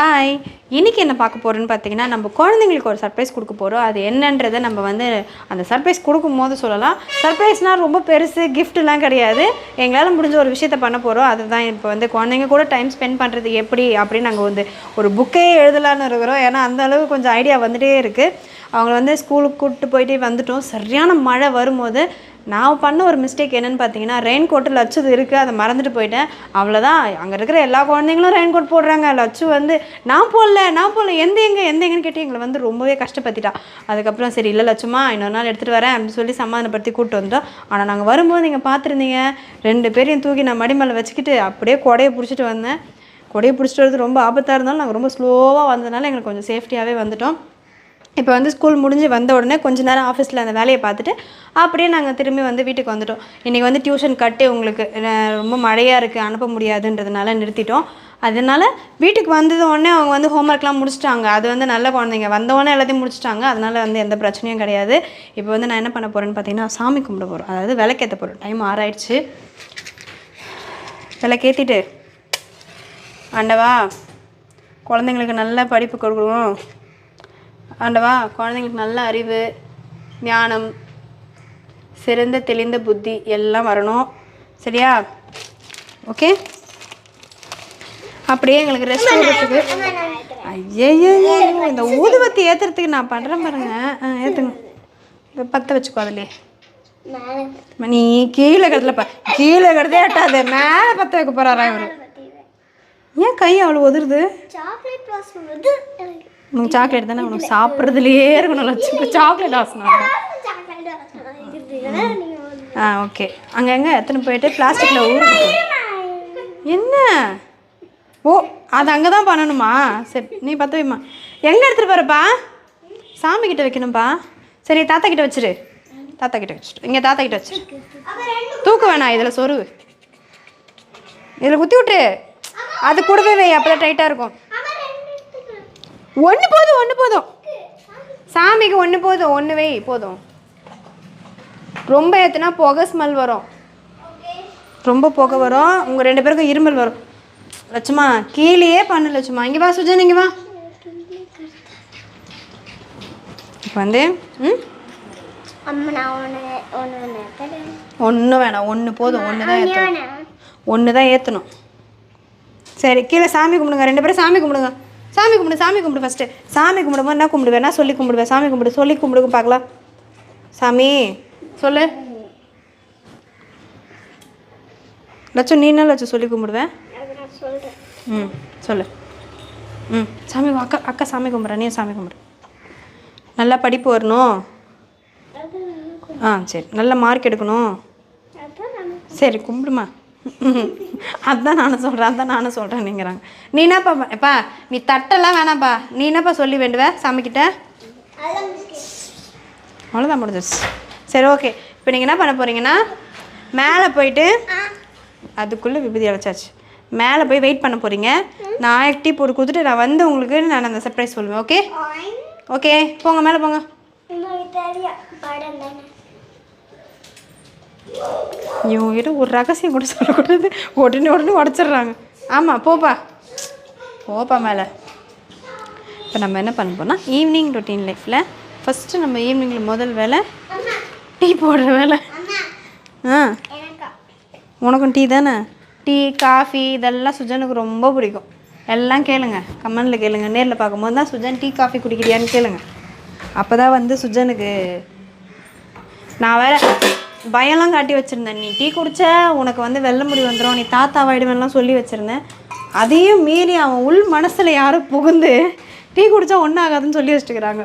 Hi இன்றைக்கி என்ன பார்க்க போகிறோன்னு பார்த்தீங்கன்னா நம்ம குழந்தைங்களுக்கு ஒரு சர்ப்ரைஸ் கொடுக்க போகிறோம் அது என்னன்றதை நம்ம வந்து அந்த சர்ப்ரைஸ் கொடுக்கும்போது சொல்லலாம். சர்ப்ரைஸ்னால் ரொம்ப பெருசு கிஃப்ட்லாம் கிடையாது. எங்களால் முடிஞ்ச ஒரு விஷயத்த பண்ண போகிறோம் அதுதான் இப்போ வந்து குழந்தைங்க கூட டைம் ஸ்பெண்ட் பண்ணுறது எப்படி அப்படின்னு நாங்கள் வந்து ஒரு புக்கே எழுதலான்னு இருக்கிறோம். ஏன்னா அந்த அளவுக்கு கொஞ்சம் ஐடியா வந்துகிட்டே இருக்குது அவங்க வந்து ஸ்கூலுக்கு கூப்பிட்டு போயிட்டே வந்துட்டோம். சரியான மழை வரும்போது நான் பண்ண ஒரு மிஸ்டேக் என்னென்னு பார்த்தீங்கன்னா ரெயின் கோட்டு லட்சது இருக்குது அதை மறந்துட்டு போயிட்டேன். அவ்வளோதான் அங்கே இருக்கிற எல்லா குழந்தைங்களும் ரெயின் கோட் போடுறாங்க. லட்சு வந்து நான் போடல நான் போடல எந்த எங்கே எந்த எங்கன்னு கேட்டு எங்களை வந்து ரொம்பவே கஷ்டப்படுத்திட்டா. அதுக்கப்புறம் சரி இல்லை லட்சுமா இன்னொரு நாள் எடுத்துகிட்டு வரேன் அப்படின்னு சொல்லி சமாதானப்படுத்தி கூப்பிட்டு வந்தோம். ஆனால் நாங்கள் வரும்போது நீங்கள் பார்த்துருந்தீங்க ரெண்டு பேரையும் தூக்கி நான் மடி மேலே வச்சுக்கிட்டு அப்படியே கொடையை பிடிச்சிட்டு வந்தேன். கொடையை பிடிச்சிட்டு வரது ரொம்ப ஆபத்தாக இருந்தாலும் நாங்கள் ரொம்ப ஸ்லோவாக வந்ததுனால எங்களுக்கு கொஞ்சம் சேஃப்டியாகவே வந்துட்டோம். இப்போ வந்து ஸ்கூல் முடிஞ்சு வந்த உடனே கொஞ்ச நேரம் ஆஃபீஸில் அந்த வேலையை பார்த்துட்டு அப்படியே நாங்கள் திரும்பி வந்து வீட்டுக்கு வந்துட்டோம். இன்றைக்கி வந்து டியூஷன் கட்டு உங்களுக்கு ரொம்ப மழையாக இருக்குது அனுப்ப முடியாதுன்றதுனால நிறுத்திட்டோம். அதனால வீட்டுக்கு வந்தது உடனே அவங்க வந்து ஹோம்ஒர்க்லாம் முடிச்சிட்டாங்க. அது வந்து நல்ல குழந்தைங்க. வந்தவொடனே எல்லாத்தையும் முடிச்சிட்டாங்க. அதனால வந்து எந்த பிரச்சனையும் கிடையாது. இப்போ வந்து நான் என்ன பண்ண போகிறேன்னு பார்த்தீங்கன்னா சாமி கும்பிட போகிறோம் அதாவது விளக்கேற்ற போகிறோம் டைம் ஆறாயிடுச்சு. விளக்கேற்றிட்டு ஆண்டவா குழந்தைங்களுக்கு நல்ல படிப்பு கொடுக்கணும். ஆண்டவா குழந்தைங்களுக்கு நல்ல அறிவு ஞானம் சிறந்த தெளிந்த புத்தி எல்லாம் வரணும். சரியா? ஓகே அப்படியே எங்களுக்கு ரெஸ்ட் கொடுத்துக்கு ஐயோ இந்த ஊதுபத்தி ஏற்றுறதுக்கு நான் பண்ணுறேன் பாருங்க. ஆ ஏற்றுங்க இந்த பற்ற வச்சுக்கோ அதுலேயே. நீ கீழே கிடத்துல கீழே கிடதே எட்டாது. மேலே பற்ற வைக்க போகிறாரா இவர்? ஏன் கை அவ்வளோ உதிருது உனக்கு சாக்லேட் தானே? உனக்கு சாப்பிட்றதுலையே இருக்கணும் லட்சம் சாக்லேட் வாசனை சாக்லேட் வாசம் இருக்குது நீங்க வந்து ஆ ஓகே அங்கே எங்கே? எத்தனை போயிட்டு? பிளாஸ்டிக்கில் ஊருக்கு என்ன? ஓ அது அங்கே தான் பண்ணணுமா? சரி நீ பற்ற வைமா எங்கே எடுத்துகிட்டு போகிறப்பா சாமி கிட்ட வைக்கணும்ப்பா சரி தாத்தா கிட்ட வச்சிரு. தாத்தா கிட்ட வச்சுட்டு இங்கே தாத்தா கிட்ட வச்சிரு. தூக்க வேணாம் இதில் சொருவு இதில் குத்தி விட்டு அது கூடவே வை அப்போ தான் டைட்டாக இருக்கும். ஒன்று போதும் ஒன்று போதும். சாமிக்கு ஒன்று போதும் ஒன்று வை போதும். ரொம்ப ஏற்றுனா புகை ஸ்மெல் வரும். ரொம்ப புகை வரும். உங்கள் ரெண்டு பேருக்கும் இருமல் வரும். லட்சுமா கீழேயே பண்ணு லட்சுமா. இங்கே வா சுஜன் இங்கே வா. இப்போ வந்து ம்? ஒன்று வேணாம். ஒன்று போதும் ஒன்று தான் ஏற்றணும் ஒன்று தான் ஏற்றணும் சரி கீழே சாமி கும்பிடுங்க. ரெண்டு பேரும் சாமி கும்பிடுங்க. சாமி கும்பிடு சாமி கும்பிடு ஃபஸ்ட்டு சாமி கும்பிடும்போது என்ன கும்பிடுவேன் நான் சொல்லி கும்பிடுவேன் சாமி கும்பிடு சொல்லி கும்பிடுங்க பார்க்கலாம். சாமி சொல்லு. லட்சம் நீ என்ன லட்சம் சொல்லி கும்பிடுவேன் ம் சொல்லு. ம் சாமி அக்கா அக்கா சாமி கும்பிட்றேன் நீ சாமி கும்பிடு. நல்லா படிப்பு வரணும். ஆ சரி. நல்ல மார்க் எடுக்கணும். சரி கும்பிடுமா. அதான் நானும் சொல்கிறேன் அதான் நானும் சொல்கிறேன் நீங்கிறாங்க நீ என்னப்பா எப்பா நீ தட்டெல்லாம் வேணாம்ப்பா. நீ என்னப்பா சொல்லி வேண்டுவ சாமிக்கிட்ட? அவ்வளோதான் முடிஞ்சிருச்சு. சரி ஓகே இப்போ நீங்கள் என்ன பண்ண போகிறீங்கன்னா மேலே போயிட்டு அதுக்குள்ளே விபூதி அழைச்சாச்சு மேலே போய் வெயிட் பண்ண போகிறீங்க நான் டீ போட்டு கொடுத்துட்டு நான் வந்து உங்களுக்கு நான் அந்த சர்ப்ரைஸ் சொல்லுவேன் ஓகே ஓகே போங்க மேலே போங்க உங்களுக்கு தெரியும் படம் தானே இவங்ககிட்ட ஒரு ரகசியம் கூட சொல்லக்கூடாது. உடனே உடனே உடச்சிடுறாங்க. ஆமாம் போப்பா. போப்பா மேலே. இப்போ நம்ம என்ன பண்ண போனால் ஈவினிங் ரொட்டீன் லைஃப்பில் ஃபஸ்ட்டு நம்ம ஈவினிங்கில் முதல் வேலை டீ போடுற வேலை ஆ. உனக்கும் டீ தானே? டீ காஃபி இதெல்லாம் சுஜனுக்கு ரொம்ப பிடிக்கும். எல்லாம் கேளுங்க. கமெண்டில் கேளுங்க. நேரில் பார்க்கும்போது தான் சுஜன் டீ காஃபி குடிக்கிறியான்னு கேளுங்க. அப்போ தான் வந்து சுஜனுக்கு நான் வேறு பயம்லாம் காட்டி வச்சுருந்தேன். நீ டீ குடிச்ச உனக்கு வந்து வெள்ளை முடி வந்துடும் நீ தாத்தாவாயிடுவேன்லாம் சொல்லி வச்சுருந்தேன். அதையும் மீறி அவன் உள் மனசில் யாரும் புகுந்து டீ குடித்தா ஒன்றும் ஆகாதுன்னு சொல்லி வச்சுட்டுக்கிறாங்க.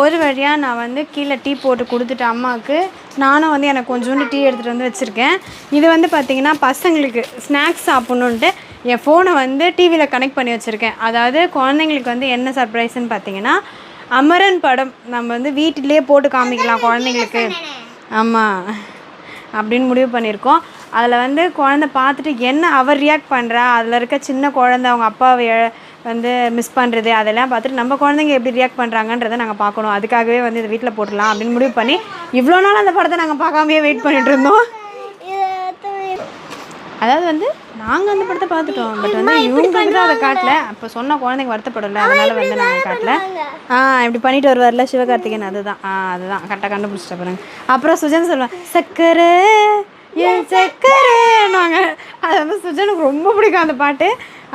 ஒரு வழியாக நான் வந்து கீழே டீ போட்டு கொடுத்துட்டேன் அம்மாவுக்கு நானும் வந்து எனக்கு கொஞ்சோண்டு டீ எடுத்துகிட்டு வந்து வச்சுருக்கேன். இது வந்து பார்த்திங்கன்னா பசங்களுக்கு ஸ்நாக்ஸ் சாப்பிட்ணுன்ட்டு என் ஃபோனை வந்து டிவியில் கனெக்ட் பண்ணி வச்சுருக்கேன். அதாவது குழந்தைங்களுக்கு வந்து என்ன சர்ப்ரைஸ்ன்னு பார்த்தீங்கன்னா அமரன் படம். நம்ம வந்து வீட்டிலேயே போட்டு காமிக்கலாம் குழந்தைங்களுக்கு. ஆமாம் அப்படின்னு முடிவு பண்ணியிருக்கோம். அதில் வந்து குழந்தை பார்த்துட்டு என்ன அவர் ரியாக்ட் பண்ணுறா அதில் இருக்க சின்ன குழந்தை அவங்க அப்பாவை வந்து மிஸ் பண்ணுறது அதெல்லாம் பார்த்துட்டு நம்ம குழந்தைங்க எப்படி ரியாக்ட் பண்ணுறாங்கன்றதை நாங்கள் பார்க்கணும். அதுக்காகவே வந்து இதை வீட்டில் போட்டுடலாம் அப்படின்னு முடிவு பண்ணி இவ்வளோ நாள் அந்த படத்தை நாங்கள் பார்க்காமயே வெயிட் பண்ணிட்டு இருந்தோம். அதாவது வந்து நாங்கள் அந்த படத்தை பார்த்துட்டோம். பட் வந்து இவங்களுக்கு தான் அதை காட்டல. அப்போ சொன்ன குழந்தைங்க வருத்தப்படல. அதனால வந்து நாங்கள் காட்டல. ஆ இப்படி பண்ணிட்டு வருவார்ல சிவகார்த்திகேயன். அதுதான். ஆ அதுதான். கரெக்டாக கண்டுபிடிச்சிட்ட பாருங்க. அப்புறம் சுஜன் சொல்லுவேன் சக்கரை ஏன் சக்கரைன்னுவாங்க. அது வந்து சுஜனுக்கு ரொம்ப பிடிக்கும் அந்த பாட்டு.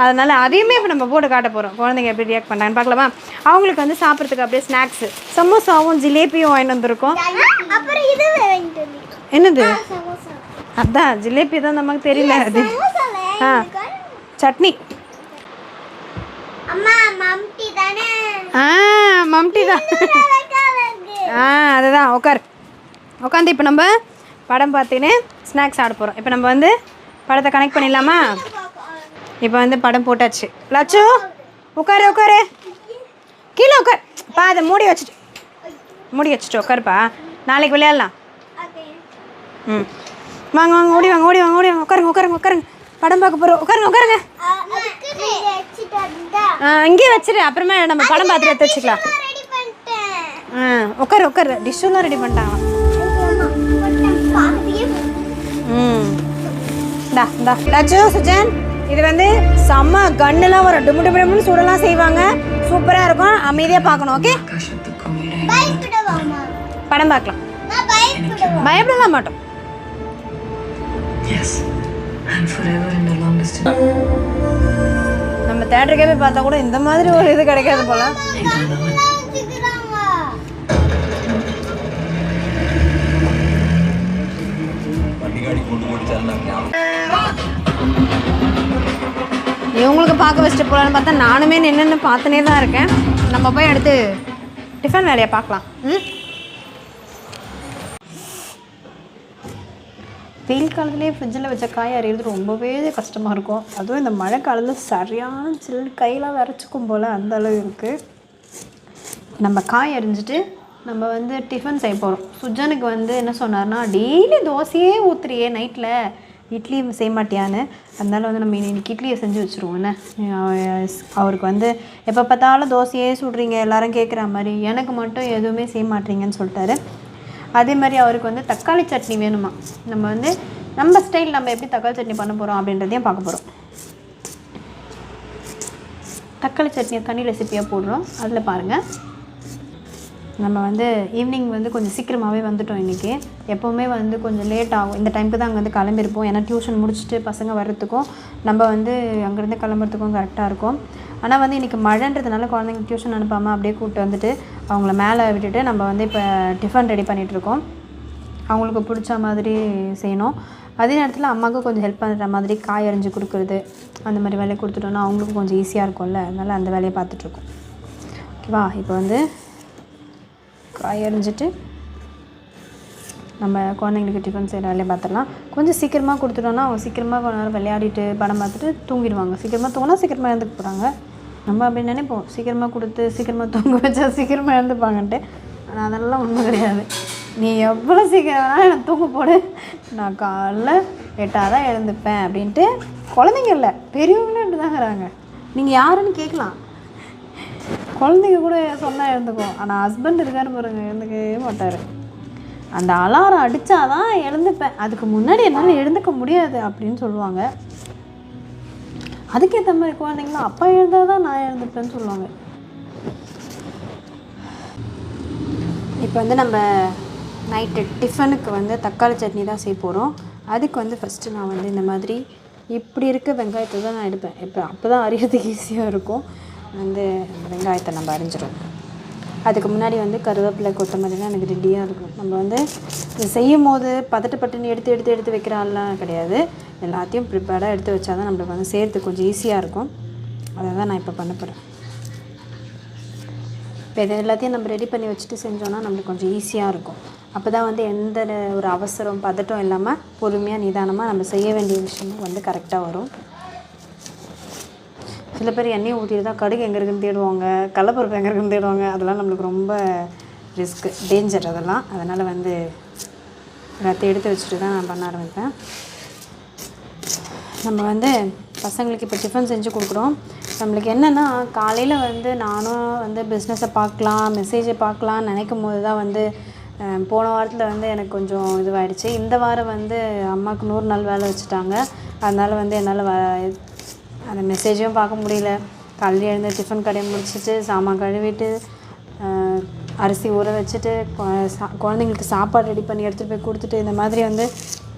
அதனால அதையுமே இப்போ நம்ம போட்டு காட்ட போகிறோம் குழந்தைங்க எப்படி ரியாக்ட் பண்ணுறாங்கன்னு பார்க்கலாமா? அவங்களுக்கு வந்து சாப்பிட்றதுக்கு அப்படியே ஸ்நாக்ஸு சமோசாவும் ஜிலேபியும் வாங்கிட்டு வந்திருக்கோம். என்னது? அதான் ஜிலேபி தான் நமக்கு தெரியல அது. ஆ சட்னி. ஆ மம்டி தான். ஆ அதுதான் உட்கார் உட்காந்து இப்போ நம்ம படம் பார்த்துக்கினே ஸ்நாக்ஸ் ஆட போகிறோம் இப்போ நம்ம வந்து படத்தை கனெக்ட் பண்ணிடலாமா? இப்போ வந்து படம் போட்டாச்சு. லட்சு உட்காரு உட்காரு கீழே உட்கார் பா அதை மூடி வச்சுட்டு. மூடி வச்சுட்டு உட்காருப்பா நாளைக்கு விளையாடலாம். ம். வாங்க வாங்க ஓடி வாங்க ஓடி வாங்க ஓடி வாங்க. உட்காருங்க உட்காருங்க உட்காருங்க. படம் பார்க்க போகிறோம் உட்காருங்க உட்காருங்க. இங்கேயே வச்சிரு. அப்புறமா நம்ம படம் பார்த்துட்டு எடுத்து வச்சுக்கலாம். நான் ready பண்ணிட்டேன். ஆ உட்காரு உட்காரு. டிஷ்ஷெல்லாம் ரெடி பண்ணிட்டாங்களாம். பாதியே ம். இந்தா இந்தா லட்சு சுஜன். இது வந்து செம்ம கன்னுலாம் வரும். டுமு டுமு டுமுன்னு சுடலாம் செய்வாங்க. சூப்பராக இருக்கும். அமைதியாக பார்க்கணும் ஓகே? படம் பார்க்கலாம். பயப்படலாம் மாட்டோம். Yes, and forever in the long நம்ம தேட்டருக்கே போய் பார்த்தா கூட இந்த மாதிரி ஒரு இது கிடைக்காது போல. இவங்களுக்கு பார்க்க வச்சுட்டு போகலான்னு பார்த்தா நானுமே என்னென்னு பார்த்துனே தான் இருக்கேன். நம்ம போய் அடுத்து டிஃபன் வேலையை பார்க்கலாம். ம்? வெயில் காலத்துலேயே ஃப்ரிட்ஜில் வச்ச காய் அரைகிறது ரொம்பவே கஷ்டமாக இருக்கும். அதுவும் இந்த மழை காலத்தில் சரியான சில்லு கையெல்லாம் வரைச்சிக்கும் போல் அந்த அளவு இருக்குது நம்ம காய் அரிஞ்சிட்டு நம்ம வந்து டிஃபன் செய்ய போகிறோம் சுஜனுக்கு வந்து என்ன சொன்னார்னா டெய்லி தோசையே ஊற்றுறியே நைட்டில் இட்லி செய்ய மாட்டியான்னு. அதனால வந்து நம்ம இன்னைக்கு இட்லியை செஞ்சு வச்சுருவோம். என்ன? அவருக்கு வந்து எப்போ பார்த்தாலும் தோசையே சுடுறீங்க எல்லாரும் கேட்குற மாதிரி. எனக்கு மட்டும் எதுவுமே செய்ய மாட்டீங்கன்னு சொல்லிட்டாரு. அதே மாதிரி அவருக்கு வந்து தக்காளி சட்னி வேணுமா? நம்ம வந்து நம்ம ஸ்டைல் நம்ம எப்படி தக்காளி சட்னி பண்ண போகிறோம் அப்படின்றதையும் பார்க்க போகிறோம் தக்காளி சட்னியை தனி ரெசிப்பியாக போடுறோம். அதில் பாருங்கள் நம்ம வந்து ஈவினிங் வந்து கொஞ்சம் சீக்கிரமாகவே வந்துட்டோம் இன்றைக்கி எப்போவுமே வந்து கொஞ்சம் லேட் ஆகும். இந்த டைமுக்கு தான் அங்கே வந்து கிளம்பியிருப்போம். ஏன்னா டியூஷன் முடிச்சுட்டு பசங்க வர்றதுக்கும் நம்ம வந்து அங்கேருந்து கிளம்புறதுக்கும் கரெக்டாக இருக்கும். ஆனால் வந்து இன்றைக்கி மழைன்றதுனால குழந்தைங்க டியூஷன் அனுப்பாமல் அப்படியே கூப்பிட்டு வந்துட்டு அவங்கள மேலே விட்டுட்டு நம்ம வந்து இப்போ டிஃபன் ரெடி பண்ணிகிட்ருக்கோம் அவங்களுக்கு பிடிச்ச மாதிரி செய்யணும். அதே நேரத்தில் அம்மாவுக்கு கொஞ்சம் ஹெல்ப் பண்ணுற மாதிரி காய் அரிஞ்சு கொடுக்குறது அந்த மாதிரி வேலையை கொடுத்துட்டோன்னா அவங்களுக்கும் கொஞ்சம் ஈஸியாக இருக்கும்ல. அதனால் அந்த வேலையை பார்த்துட்ருக்கோம் ஓகேவா இப்போ வந்து காய் அரிஞ்சிட்டு நம்ம குழந்தைங்களுக்கு டிஃபன் செய்கிற வேலையை பார்த்துடலாம். கொஞ்சம் சீக்கிரமாக கொடுத்துட்டோன்னா அவங்க சீக்கிரமாக கொஞ்ச நேரம் விளையாடிட்டு படம் பார்த்துட்டு தூங்கிடுவாங்க. சீக்கிரமாக தூங்கினா சீக்கிரமாக இறந்துக்கு போகிறாங்க நம்ம அப்படி நினைப்போம். சீக்கிரமாக கொடுத்து சீக்கிரமாக தூங்க வச்சா சீக்கிரமாக எழுந்துப்பாங்கன்ட்டு. ஆனால் அதெல்லாம் ஒன்றும் கிடையாது. நீ எவ்வளோ சீக்கிரம் வேணாலும் எனக்கு தூங்க போடு. நான் காலைல எட்டாக தான் எழுந்துப்பேன் அப்படின்ட்டு குழந்தைங்க இல்லை பெரியவங்களும் இப்படி தாங்கிறாங்க நீங்கள் யாருன்னு கேட்கலாம். குழந்தைங்க கூட சொன்னால் எழுந்துக்கும் ஆனால் ஹஸ்பண்ட் இருக்காரு பாருங்க எழுந்துக்கவே மாட்டார். அந்த அலாரம் அடித்தாதான் எழுந்துப்பேன். அதுக்கு முன்னாடி என்னால் எழுந்துக்க முடியாது அப்படின்னு சொல்லுவாங்க. அதுக்கேற்ற மாதிரி குழந்தைங்களாம் அப்பா எழுந்தால் தான் நான் எழுந்துப்பேன்னு சொல்லுவாங்க. இப்போ வந்து நம்ம நைட்டு டிஃபனுக்கு வந்து தக்காளி சட்னி தான் செய்ய போகிறோம் அதுக்கு வந்து ஃபஸ்ட்டு நான் வந்து இந்த மாதிரி இப்படி இருக்க வெங்காயத்தை தான் நான் எடுப்பேன். இப்போ அப்போ தான் அறியறதுக்கு ஈஸியாக இருக்கும். வந்து வெங்காயத்தை நம்ம அரிஞ்சிடும் அதுக்கு முன்னாடி வந்து கருவேப்பிலை கொத்தமல்லிலாம் எனக்கு ரெடியாக இருக்கும். நம்ம வந்து இது செய்யும் போது பதட்டப்பட்டுன்னு எடுத்து எடுத்து எடுத்து வைக்கிறாள்லாம் கிடையாது. எல்லாத்தையும் ப்ரிப்பேர்டாக எடுத்து வச்சா தான் நம்மளுக்கு வந்து செய்கிறதுக்கு கொஞ்சம் ஈஸியாக இருக்கும். அதை தான் நான் இப்போ பண்ண போகிறேன் இப்போ இதை எல்லாத்தையும் நம்ம ரெடி பண்ணி வச்சுட்டு செஞ்சோன்னா நம்மளுக்கு கொஞ்சம் ஈஸியாக இருக்கும். அப்போ தான் வந்து எந்த ஒரு அவசரம் பதட்டம் இல்லாமல் பொறுமையாக நிதானமாக நம்ம செய்ய வேண்டிய விஷயமும் வந்து கரெக்டாக வரும். சில பேர் எண்ணெய் ஊற்றிட்டு தான் கடுகு எங்கே இருக்குன்னு தேடுவாங்க கடலப்பருப்பு எங்கே இருக்குன்னு தேடுவாங்க. அதெல்லாம் நம்மளுக்கு ரொம்ப ரிஸ்க்கு டேஞ்சர் அதெல்லாம். அதனால் வந்து எல்லாத்தையும் எடுத்து வச்சுட்டு தான் நான் பண்ண ஆரம்பிப்பேன். நம்ம வந்து பசங்களுக்கு இப்போ டிஃபன் செஞ்சு கொடுக்குறோம். நம்மளுக்கு என்னென்னா காலையில் வந்து நானும் வந்து பிஸ்னஸை பார்க்கலாம் மெசேஜை பார்க்கலாம்னு நினைக்கும் போது தான் வந்து போன வாரத்தில் வந்து எனக்கு கொஞ்சம் இதுவாயிடுச்சு. இந்த வாரம் வந்து அம்மாவுக்கு நூறு நாள் வேலை வச்சுட்டாங்க. அதனால் வந்து என்னால் வ அந்த மெசேஜையும் பார்க்க முடியல. காலையில் எழுந்து டிஃபன் கடையை முடிச்சுட்டு சாமான் கழுவிட்டு அரிசி ஊற வச்சுட்டு சா- குழந்தைங்களுக்கு சாப்பாடு ரெடி பண்ணி எடுத்துகிட்டு போய் கொடுத்துட்டு இந்த மாதிரி வந்து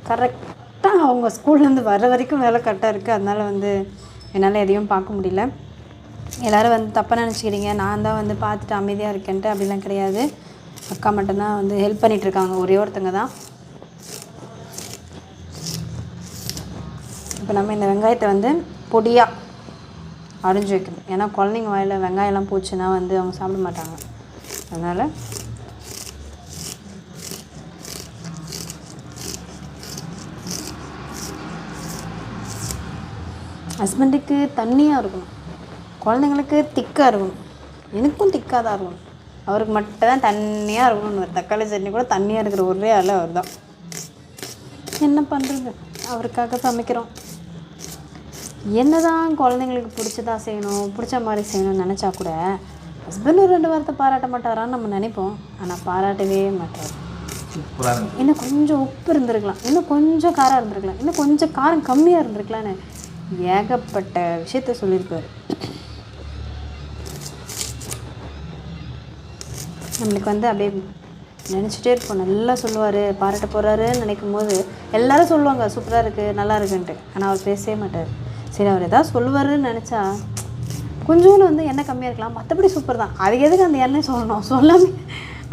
கரெக்ட் கரெக்டாக அவங்க ஸ்கூல்லேருந்து வர்ற வரைக்கும் வேலை கரெக்டாக இருக்குது. அதனால் வந்து என்னால் எதையும் பார்க்க முடியல. எல்லோரும் வந்து தப்பாக நினச்சிக்கிறீங்க நான் தான் வந்து பார்த்துட்டு அமைதியாக இருக்கேன்ட்டு அப்படிலாம் கிடையாது. அக்கா மட்டும்தான் வந்து ஹெல்ப் பண்ணிகிட்ருக்காங்க ஒரே ஒருத்தங்க தான். இப்போ நம்ம இந்த வெங்காயத்தை வந்து பொடியாக அரிஞ்சு வைக்கணும். ஏன்னா குழந்தைங்க வாயில் வெங்காயம்லாம் போச்சுன்னா வந்து அவங்க சாப்பிட மாட்டாங்க. அதனால் ஹஸ்பண்டுக்கு தண்ணியாக இருக்கணும். குழந்தைங்களுக்கு திக்காக இருக்கணும். எனக்கும் திக்காக தான் இருக்கணும். அவருக்கு மட்டும் தான் தண்ணியாக இருக்கணும்னு ஒரு தக்காளி சட்னி கூட தண்ணியாக இருக்கிற ஒரே ஆள் அவர் தான் என்ன பண்ணுறது அவருக்காக சமைக்கிறோம். என்னதான் குழந்தைங்களுக்கு பிடிச்சதா செய்யணும் பிடிச்ச மாதிரி செய்யணும்னு நினச்சா கூட ஹஸ்பண்ட் ஒரு ரெண்டு வாரத்தை பாராட்ட மாட்டாரான்னு நம்ம நினைப்போம். ஆனால் பாராட்டவே மாட்டார். இன்னும் கொஞ்சம் உப்பு இருந்திருக்கலாம். இன்னும் கொஞ்சம் காரம் இருந்திருக்கலாம். இன்னும் கொஞ்சம் காரம் கம்மியாக இருந்திருக்கலான்னு ஏகப்பட்ட விஷயத்த சொல்லியிருப்பார். நம்மளுக்கு வந்து அப்படியே நினச்சிட்டே இருப்போம். நல்லா சொல்லுவார் பாராட்ட போகிறாருன்னு நினைக்கும் போது எல்லாரும் சொல்லுவாங்க சூப்பராக இருக்குது நல்லா இருக்குன்ட்டு. ஆனால் அவர் பேசவே மாட்டார். சரி அவர் எதாவது சொல்லுவாருன்னு நினச்சா கொஞ்சோண்டு வந்து எண்ணெய் கம்மியாக இருக்கலாம். மற்றபடி சூப்பர் தான். அது எதுக்கு அந்த எண்ணெய் சொல்லணும்? சொல்லாமே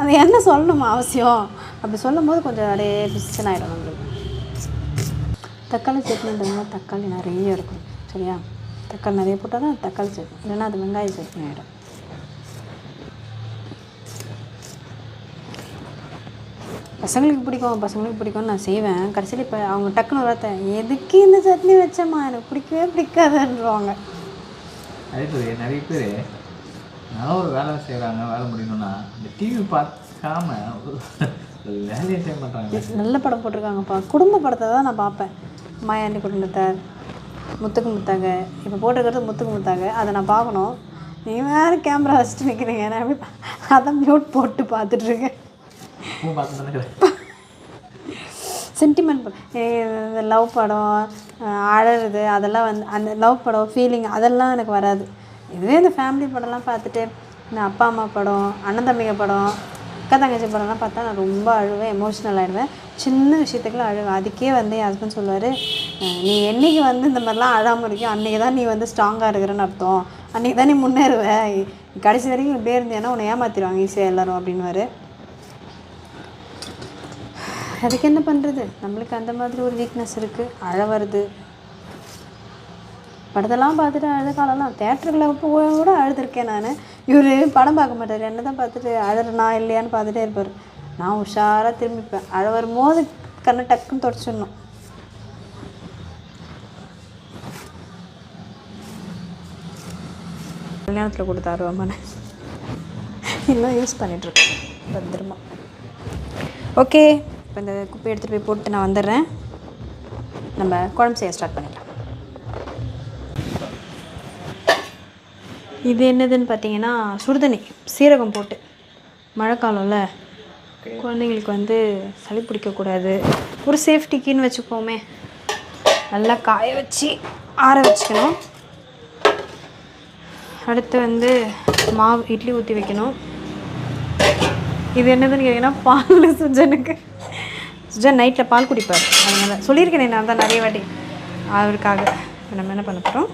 அந்த எண்ணெய் சொல்லணுமா அவசியம்? அப்படி சொல்லும் போது கொஞ்சம் அப்படியே பிசிஷன் ஆகிடும் தக்காளி சட்னின்றதுனா தக்காளி நிறைய இருக்கும் சரியா? தக்காளி நிறைய போட்டால் தான் தக்காளி சட்னி இல்லைன்னா அது வெங்காய சட்னி ஆகிடும் பசங்களுக்கு பிடிக்கும் பசங்களுக்கு பிடிக்கும்னு நான் செய்வேன். கடைசியில் இப்போ அவங்க டக்குன்னு வளர்த்தேன் எதுக்கு இந்த சட்னி வச்சேம்மா? எனக்கு பிடிக்கவே பிடிக்காதுன்றவாங்க. அதே நிறைய பேர் நல்ல ஒரு வேலை செய்கிறாங்க வேலை முடியணும்னா இந்த டிவி பார்க்காம நல்ல படம் போட்டிருக்காங்கப்பா. குடும்ப படத்தை தான் நான் பார்ப்பேன். மாயாண்டி குடும்பத்தார் முத்துக்கு முத்தாக இப்போ போட்டிருக்கிறது முத்துக்கு முத்தாக அதை நான் பார்க்கணும். நீ வேறு கேமரா வச்சுட்டு நிற்கிறீங்க நான் எப்படி பா- அதான் மியூட் போட்டு பார்த்துட்ருக்கேன். சென்டிமெண்ட் லவ் படம் அழறது அதெல்லாம் வந்து அந்த லவ் படம் ஃபீலிங் அதெல்லாம் எனக்கு வராது. இதுவே இந்த ஃபேமிலி படம்லாம் பார்த்துட்டு இந்த அப்பா அம்மா படம் அண்ணன் தம்பிங்க படம் அக்கா தங்கச்சி படம்லாம் பார்த்தா நான் ரொம்ப அழுவேன் எமோஷ்னல் ஆகிடுவேன் சின்ன விஷயத்துக்குலாம் அழுவேன். அதுக்கே வந்து என் ஹஸ்பண்ட் சொல்லுவார் நீ என்னைக்கு வந்து இந்த மாதிரிலாம் அழாமல் இருக்கியோ அன்றைக்கி தான் நீ வந்து ஸ்ட்ராங்காக இருக்கிறன்னு அர்த்தம். அன்றைக்கி தான் நீ முன்னேறுவ. கடைசி வரைக்கும் இப்படியே இருந்தேன்னா உன்னை ஏமாற்றிடுவாங்க ஈஸியாக எல்லோரும் அப்படின்வாரு அதுக்கு என்ன பண்ணுறது நம்மளுக்கு அந்த மாதிரி ஒரு வீக்னஸ் இருக்குது அழ வருது. படத்தெல்லாம் பார்த்துட்டு அழுத காலம்லாம். தேட்டருக்குள்ள போய் கூட அழுதுருக்கேன் நான். இவர் படம் பார்க்க மாட்டார். என்ன தான் பார்த்துட்டு அழுறனா இல்லையான்னு பார்த்துட்டே இருப்பார். நான் உஷாராக திரும்பிப்பேன். அழ வரும்போது கண்ணை டக்குன்னு தொடச்சிடணும். கல்யாணத்தில் கொடுத்தாரு அருவாமனை இன்னும் யூஸ் பண்ணிகிட்ருக்கேன் பத்திரமா. ஓகே இப்போ இந்த குப்பை எடுத்துகிட்டு போய் போட்டு நான் வந்துடுறேன். நம்ம குழம்பு செய்ய ஸ்டார்ட் பண்ணிக்கலாம். இது என்னதுன்னு பார்த்தீங்கன்னா சுடுதண்ணி சீரகம் போட்டு. மழைக்காலம்ல குழந்தைங்களுக்கு வந்து சளி பிடிக்கக்கூடாது. ஒரு சேஃப்டிக்குன்னு வச்சுப்போமே நல்லா காய வச்சு ஆற வச்சுக்கணும். அடுத்து வந்து மாவு இட்லி ஊற்றி வைக்கணும். இது என்னதுன்னு கேட்டிங்கன்னா பால் சுஜனுக்கு. சுஜன் நைட்டில் பால் குடிப்பார். அதனால் சொல்லியிருக்கேனே நான் தான் நிறைய வாட்டி. அவருக்காக இப்போ நம்ம என்ன பண்ண போகிறோம்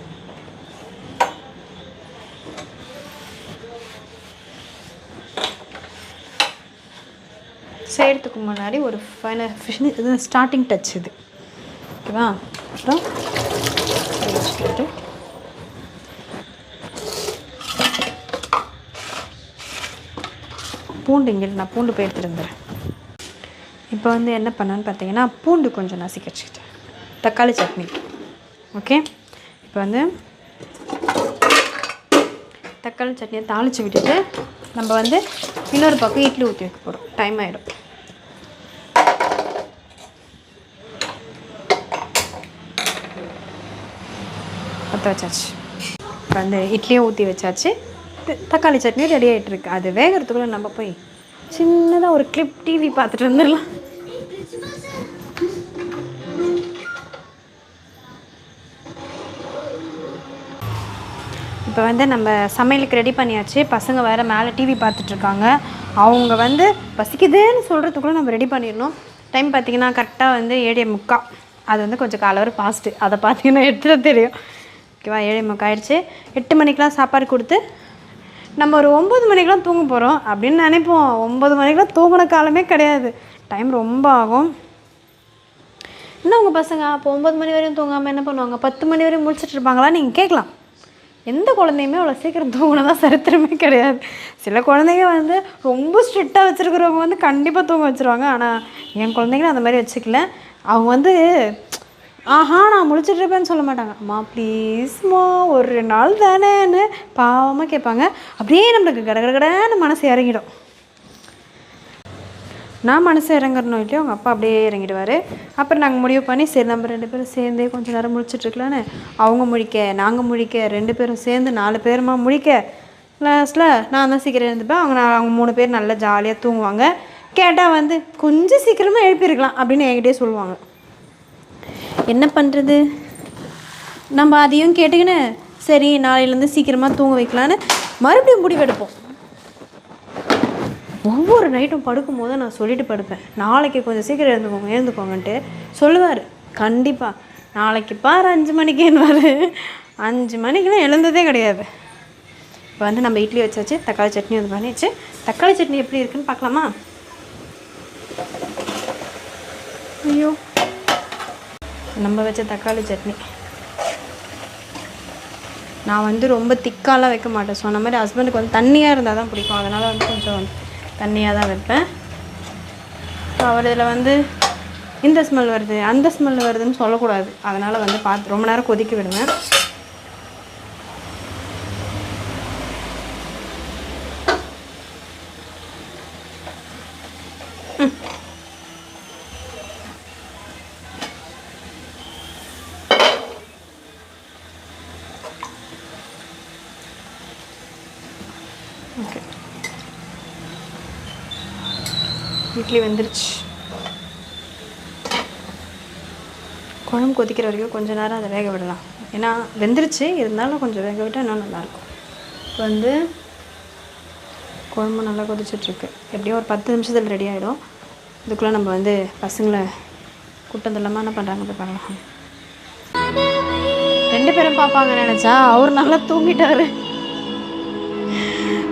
செய்கிறதுக்கு முன்னாடி ஒரு ஃபைனல் ஃபிஷ் இது ஸ்டார்டிங் டச் இது. ஓகேவா? அப்புறம் பூண்டு இங்கே நான் பூண்டு போய் எடுத்துருந்துறேன் இப்போ வந்து என்ன பண்ணேன்னு பார்த்தீங்கன்னா பூண்டு கொஞ்சம் நசுக்கி வச்சுக்கிட்டேன். தக்காளி சட்னி. ஓகே? இப்போ வந்து தக்காளி சட்னியை தாளித்து விட்டுட்டு நம்ம வந்து இன்னொரு பக்கம் இட்லி ஊற்றி வைக்க போகிறோம் டைம் ஆகிடும் பற்ற வச்சாச்சு. இப்போ வந்து இட்லியும் ஊற்றி வச்சாச்சு. தக்காளி சட்னி ரெடி ஆகிட்டுருக்கு அது வேகிறதுக்குள்ளே நம்ம போய் சின்னதாக ஒரு கிளிப் டிவி பார்த்துட்டு வந்துடலாம். இப்போ வந்து நம்ம சமையலுக்கு ரெடி பண்ணியாச்சு. பசங்க வேறு மேலே டிவி பார்த்துட்ருக்காங்க. அவங்க வந்து பசிக்குதுன்னு சொல்கிறதுக்குள்ளே நம்ம ரெடி பண்ணிடணும். டைம் பார்த்தீங்கன்னா கரெக்டாக வந்து ஏழே முக்கா அது வந்து கொஞ்சம் காலை ஃபாஸ்ட்டு அதை பார்த்தீங்கன்னா எடுத்துகிட்டு தெரியும். ஓகேவா? ஏழை முக்கா ஆயிடுச்சு. எட்டு மணிக்கெலாம் சாப்பாடு கொடுத்து நம்ம ஒரு ஒம்பது மணிக்கெலாம் தூங்க போகிறோம் அப்படின்னு நினைப்போம். ஒம்பது மணிக்கெலாம் தூங்கின காலமே கிடையாது. டைம் ரொம்ப ஆகும். என்ன உங்கள் பசங்க? அப்போ ஒம்பது மணி வரையும் தூங்காமல் என்ன பண்ணுவாங்க? பத்து மணி வரையும் முடிச்சுட்டு இருப்பாங்களா? நீங்கள் கேட்கலாம். எந்த குழந்தையுமே அவ்வளோ சீக்கிரம் தூங்கினதா சரித்திரமே கிடையாது. சில குழந்தைங்க வந்து ரொம்ப ஸ்ட்ரிக்டாக வச்சுருக்கிறவங்க வந்து கண்டிப்பாக தூங்க வச்சுருவாங்க. ஆனால் என் குழந்தைங்களும் அந்த மாதிரி வச்சுக்கல. அவங்க வந்து ஆஹா நான் முழிச்சிட்டு இருப்பேன்னு சொல்ல மாட்டாங்க. அம்மா ப்ளீஸ்மா ஒரு நாள் தானேன்னு பாவமாக கேட்பாங்க. அப்படியே நம்மளுக்கு கடகடகடன்னு மனசு இறங்கிடும். நான் மனசு இறங்குறணும் இல்லையோ அவங்க அப்பா அப்படியே இறங்கிடுவார். அப்புறம் நாங்கள் முடிவு பண்ணி சரி நம்ம ரெண்டு பேரும் சேர்ந்தே கொஞ்சம் நேரம் முழிச்சிட்ருக்கலான்னு அவங்க முழிக்க நாங்கள் முழிக்க ரெண்டு பேரும் சேர்ந்து நாலு பேருமா முழிக்க. லாஸ்ட்டில் நான் தான் சீக்கிரம் எழுந்துப்பேன். அவங்க நான் அவங்க மூணு பேர் நல்லா ஜாலியாக தூங்குவாங்க. கேட்டால் வந்து கொஞ்சம் சீக்கிரமாக எழுப்பியிருக்கலாம் அப்படின்னு என்கிட்டே சொல்லுவாங்க. என்ன பண்ணுறது நம்ம அதையும் கேட்டுக்கின்னு சரி நாளையிலேருந்து சீக்கிரமாக தூங்க வைக்கலான்னு மறுபடியும் முடிவெடுப்போம் ஒவ்வொரு நைட்டும் படுக்கும் போது நான் சொல்லிட்டு படுப்பேன். நாளைக்கு கொஞ்சம் சீக்கிரம் எழுந்துக்கோங்க எழுந்துக்கோங்கன்ட்டு சொல்லுவார். கண்டிப்பாக நாளைக்கு பாரு அஞ்சு மணிக்குன்னுவார். அஞ்சு மணிக்கெலாம் எழுந்ததே கிடையாது. இப்போ வந்து நம்ம இட்லி வச்சாச்சு தக்காளி சட்னி வந்து பண்ணிச்சு தக்காளி சட்னி எப்படி இருக்குன்னு பார்க்கலாமா? ஐயோ. நம்ம வச்ச தக்காளி சட்னி. நான் வந்து ரொம்ப திக்காலாம் வைக்க மாட்டேன். சொன்ன மாதிரி ஹஸ்பண்டுக்கு வந்து தண்ணியாக இருந்தால் தான் பிடிக்கும். அதனால் வந்து கொஞ்சம் தண்ணியாக தான் வைப்பேன். ஸோ அவர் இதில் வந்து இந்த ஸ்மெல் வருது அந்த ஸ்மெல் வருதுன்னு சொல்லக்கூடாது. அதனால் வந்து பார்த்து ரொம்ப நேரம் கொதிக்க விடுவேன் இட்லி வெந்துருச்சு. குழம்பு கொதிக்கிற வரைக்கும் கொஞ்சம் நேரம் அதை வேக விடலாம். ஏன்னா வெந்துருச்சு இருந்தாலும் கொஞ்சம் வேக விட்டால் இன்னும் நல்லாயிருக்கும். இப்போ வந்து குழம்பு நல்லா கொதிச்சிட்ருக்கு. எப்படியும் ஒரு பத்து நிமிஷத்தில் ரெடி ஆகிடும் இதுக்குள்ளே நம்ம வந்து பசங்களை கூட்டம் தள்ளமாக என்ன பண்ணுறாங்க போய் பார்க்கலாம். ரெண்டு பேரும் பார்ப்பாங்க நினச்சா அவர் நல்லா தூங்கிட்டாரு.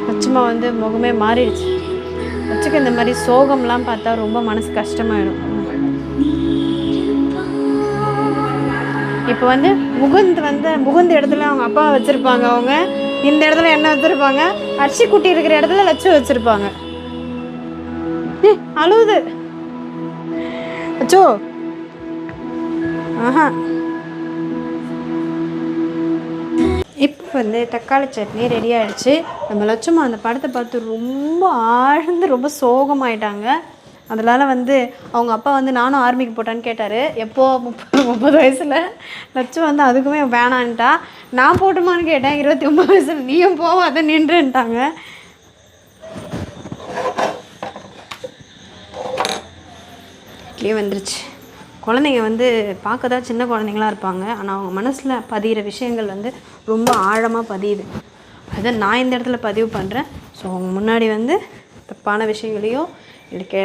லட்சுமா வந்து முகமே மாறிடுச்சு. லட்சுக்கு இந்த மாதிரி சோகம்லாம் பார்த்தா ரொம்ப மனசு கஷ்டமாயிடும். இப்போ வந்து முகுந்த் வந்து முகுந்த இடத்துல அவங்க அப்பா வச்சுருப்பாங்க அவங்க. இந்த இடத்துல என்ன வச்சுருப்பாங்க? அரிசி குட்டி இருக்கிற இடத்துல லட்சு வச்சுருப்பாங்க. அழுவுது. அச்சோ. ஆஹா. இப்போ வந்து தக்காளி சட்னி ரெடி ஆகிடுச்சு நம்ம லட்சுமா அந்த படத்தை பார்த்து ரொம்ப ஆழ்ந்து ரொம்ப சோகமாயிட்டாங்க. அதனால வந்து அவங்க அப்பா வந்து நானும் ஆர்மிக்கு போட்டான்னு கேட்டார். எப்போது முப்பது முப்பது வயசில்? லட்சம் வந்து அதுக்குமே வேணான்ட்டா. நான் போட்டுமான்னு கேட்டேன். இருபத்தி ஒம்பது வயசில் நீயும் போவாத நின்றுன்ட்டாங்க. இட்லி வந்துருச்சு. குழந்தைங்க வந்து பார்க்க தான் சின்ன குழந்தைங்களா இருப்பாங்க. ஆனால் அவங்க மனசில் பதிகிற விஷயங்கள் வந்து ரொம்ப ஆழமாக பதியுது. அதை நான் இந்த இடத்துல பதிவு பண்ணுறேன் ஸோ அவங்க முன்னாடி வந்து தப்பான விஷயங்களையோ இல்லை கே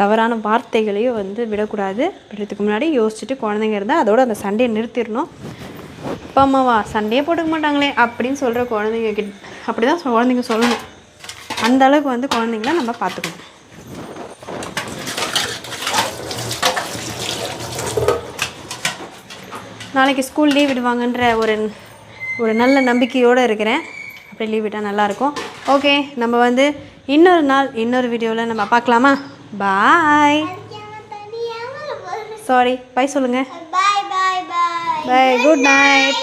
தவறான வார்த்தைகளையோ வந்து விடக்கூடாது. விடுறதுக்கு முன்னாடி யோசிச்சுட்டு குழந்தைங்க இருந்தால் அதோட அந்த சண்டையை நிறுத்திடணும். அப்பா அம்மாவா சண்டையே போட்டுக்க மாட்டாங்களே அப்படின்னு சொல்கிற குழந்தைங்க கிட்ட அப்படி தான் குழந்தைங்க சொல்லணும். அந்த அளவுக்கு வந்து குழந்தைங்கள நம்ம பார்த்துக்கணும். நாளைக்கு ஸ்கூல் லீவ் விடுவாங்கன்ற ஒரு ஒரு நல்ல நம்பிக்கையோடு இருக்கிறேன். அப்படி லீவ் விட்டால் நல்லாயிருக்கும். ஓகே நம்ம வந்து இன்னொரு நாள் இன்னொரு வீடியோவில் நம்ம பார்க்கலாமா? பாய் சாரி பை சொல்லுங்கள் பாய் குட் நைட்